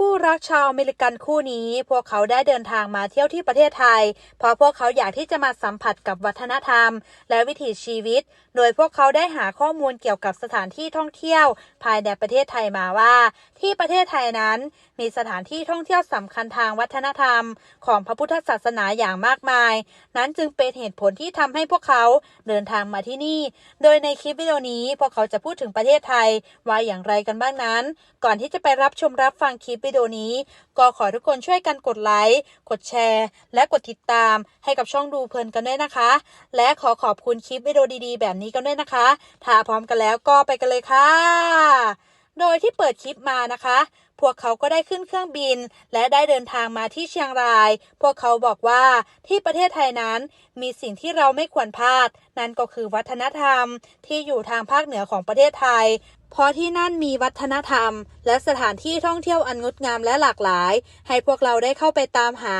คู่รักชาวอเมริกันคู่นี้ พวกเขาได้เดินทางมาเที่ยวที่ประเทศไทย เพราะพวกเขาอยากที่จะมาสัมผัสกับวัฒนธรรม และวิถีชีวิต โดยพวกเขาได้หาข้อมูลเกี่ยวกับสถานที่ท่องเที่ยว ภายในประเทศไทยมาว่า ที่ประเทศไทยนั้น มีสถานที่ท่องเที่ยวสำคัญทางวัฒนธรรม ของพระพุทธศาสนาอย่างมากมาย นั้นจึงเป็นเหตุผลที่ทำให้พวกเขาเดินทางมาที่นี่ โดยในคลิปวิดีโอนี้พวกเขาจะพูดถึงประเทศไทยว่าอย่างไรกันบ้างนั้น ก่อนที่จะไปรับชมรับฟังคลิปวิดีโอนี้ ก็ขอทุกคนช่วยกันกดไลค์ กดแชร์ และกดติดตามให้กับช่องดูเพลินกันด้วยนะคะ และขอขอบคุณคลิปวิดีโอดีๆ แบบนี้กันด้วยนะคะ ถ้าพร้อมกันแล้วก็ไปกันเลยค่ะ โดยที่เปิดคลิปมานะคะ พวกเขาก็ได้ขึ้นเครื่องบิน และได้เดินทางมาที่เชียงราย พวกเขาบอกว่าที่ประเทศไทยนั้นมีสิ่งที่เราไม่ควรพลาด นั่นก็คือวัฒนธรรมที่อยู่ทางภาคเหนือของประเทศไทยเพราะที่นั่นมีวัฒนธรรม และสถานที่ท่องเที่ยวอันงดงามและหลากหลาย ให้พวกเราได้เข้าไปตามหา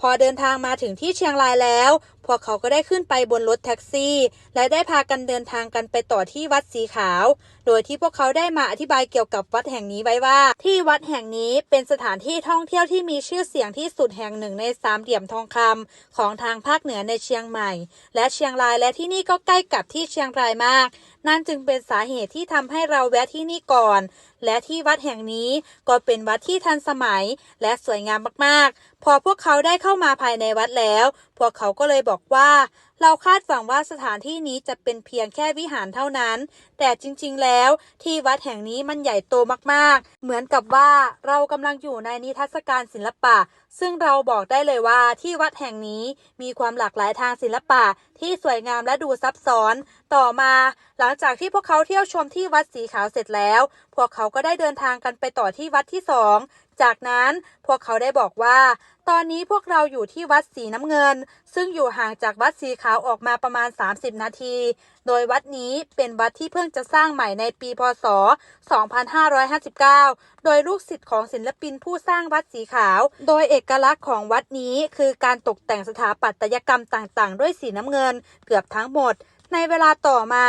พอเดินทางมาถึงที่เชียงรายแล้ว พวกเขาก็ได้ขึ้นไปบนรถแท็กซี่ และได้พากันเดินทางกันไปต่อที่วัดสีขาว โดยที่พวกเขาได้มาอธิบายเกี่ยวกับวัดแห่งนี้ไว้ว่า ที่วัดแห่งนี้เป็นสถานที่ท่องเที่ยวที่มีชื่อเสียงที่สุดแห่งหนึ่งในสามเหลี่ยมทองคำของทางภาคเหนือในเชียงใหม่ และเชียงรายและที่นี่ก็ใกล้กับที่เชียงรายมาก นั่นจึงเป็นสาเหตุที่ทำให้เราแวะที่นี่ก่อน และที่วัดแห่งนี้ก็เป็นวัดที่ทันสมัยและสวยงามมากๆ พอพวกเขาได้เข้ามาภายในวัดแล้ว พวกเขาก็เลยบอกว่า เราคาดหวังว่าสถานที่นี้จะเป็นเพียงแค่วิหารเท่านั้น แต่จริงๆ แล้วที่วัดแห่งนี้มันใหญ่โตมากๆ เหมือนกับว่าเรากำลังอยู่ในนิทรรศการศิลปะ ซึ่งเราบอกได้เลยว่าที่วัดแห่งนี้มีความหลากหลายทางศิลปะที่สวยงามและดูซับซ้อน ต่อมาหลังจากที่พวกเขาเที่ยวชมที่วัดสีขาวเสร็จแล้ว พวกเขาก็ได้เดินทางกันไปต่อที่วัดที่สอง จากนั้นพวกเขาได้บอกว่า ตอนนี้พวกเราอยู่ที่วัดสีน้ำเงิน ซึ่งอยู่ห่างจากวัดสีขาวออกมาประมาณ 30 นาที โดยวัดนี้เป็นวัดที่เพิ่งจะสร้างใหม่ในปีพศ 2559 โดยลูกศิษย์ของศิลปินผู้สร้างวัดสีขาว โดยเอกลักษณ์ของวัดนี้คือการตกแต่งสถาปัตยกรรมต่างๆ ด้วยสีน้ำเงินเกือบทั้งหมด ในเวลาต่อมา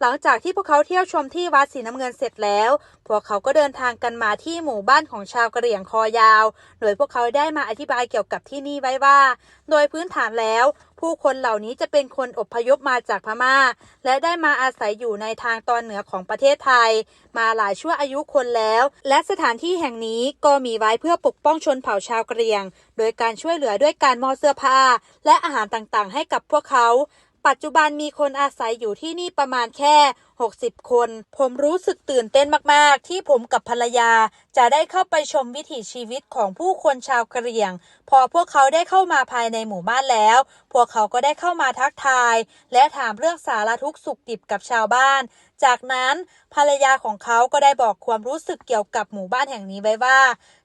หลังจากที่พวกเขาเที่ยวชมที่วัดสีน้ำเงินเสร็จแล้ว พวกเขาก็เดินทางกันมาที่หมู่บ้านของชาวกะเหรี่ยงคอยาว โดยพวกเขาได้มาอธิบายเกี่ยวกับที่นี่ไว้ว่า โดยพื้นฐานแล้ว ผู้คนเหล่านี้จะเป็นคนอพยพมาจากพม่า และได้มาอาศัยอยู่ในทางตอนเหนือของประเทศไทย มาหลายชั่วอายุคนแล้ว และสถานที่แห่งนี้ก็มีไว้เพื่อปกป้องชนเผ่าชาวกะเหรี่ยง โดยการช่วยเหลือด้วยการมอบเสื้อผ้า และอาหารต่างๆ ให้กับพวกเขา ปัจจุบันมีคนอาศัยอยู่ที่นี่ประมาณแค่60 คน ผมรู้สึกตื่นเต้นมาก ๆ ที่ผมกับภรรยา จะได้เข้าไปชมวิถีชีวิตของผู้คนชาวกะเหรี่ยง พอพวกเขาได้เข้ามาภายในหมู่บ้านแล้ว พวกเขาก็ได้เข้ามาทักทาย และถามเรื่องสารทุกสุขดิบกับชาวบ้าน จากนั้นภรรยาของเขาก็ได้บอกความรู้สึกเกี่ยวกับหมู่บ้านแห่งนี้ไว้ว่า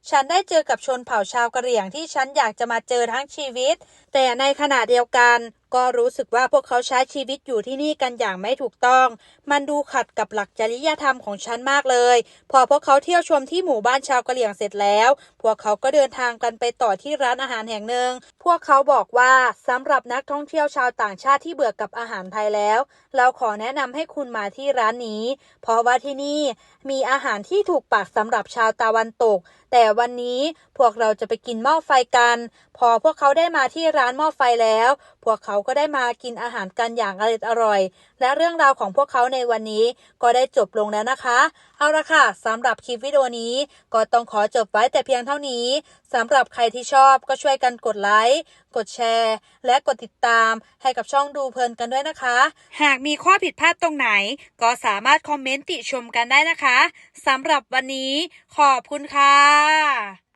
ฉันได้เจอกับชนเผ่าชาวกะเหรี่ยงที่ฉันอยากจะมาเจอทั้งชีวิต แต่ในขณะเดียวกัน ก็รู้สึกว่าพวกเขาใช้ชีวิตอยู่ที่นี่กันอย่างไม่ถูกต้อง มันดูขัดกับหลักจริยธรรมของฉันมากเลย พอพวกเขาเที่ยวชมที่หมู่บ้านชาวกะเหรี่ยงเสร็จแล้ว พวกเขาก็เดินทางกันไปต่อที่ร้านอาหารแห่งหนึ่ง พวกเขาบอกว่าสำหรับนักท่องเที่ยวชาวต่างชาติที่เบื่อกับอาหารไทยแล้ว เราขอแนะนำให้คุณมาที่ร้านนี้ เพราะว่าที่นี่มีอาหารที่ถูกปากสำหรับชาวตะวันตก แต่วันนี้พวกเราจะไปกินหม้อไฟกัน พอพวกเขาได้มาที่ร้านหม้อไฟแล้ว พวกเขาก็ได้มากินอาหารกันอย่างอร่อย และเรื่องราวของพวกเขาในวันนี้ก็ได้จบลงแล้วนะคะ เอาละค่ะสำหรับคลิปวิดีโอนี้ ก็ต้องขอจบไว้แต่เพียงเท่านี้สำหรับใครที่ชอบก็ช่วยกันกดไลค์กดแชร์ และกดติดตามให้กับช่องดูเพลินกันด้วยนะคะ หากมีข้อผิดพลาดตรงไหน ก็สามารถคอมเมนต์ติชมกันได้นะคะสำหรับวันนี้ขอบคุณค่ะ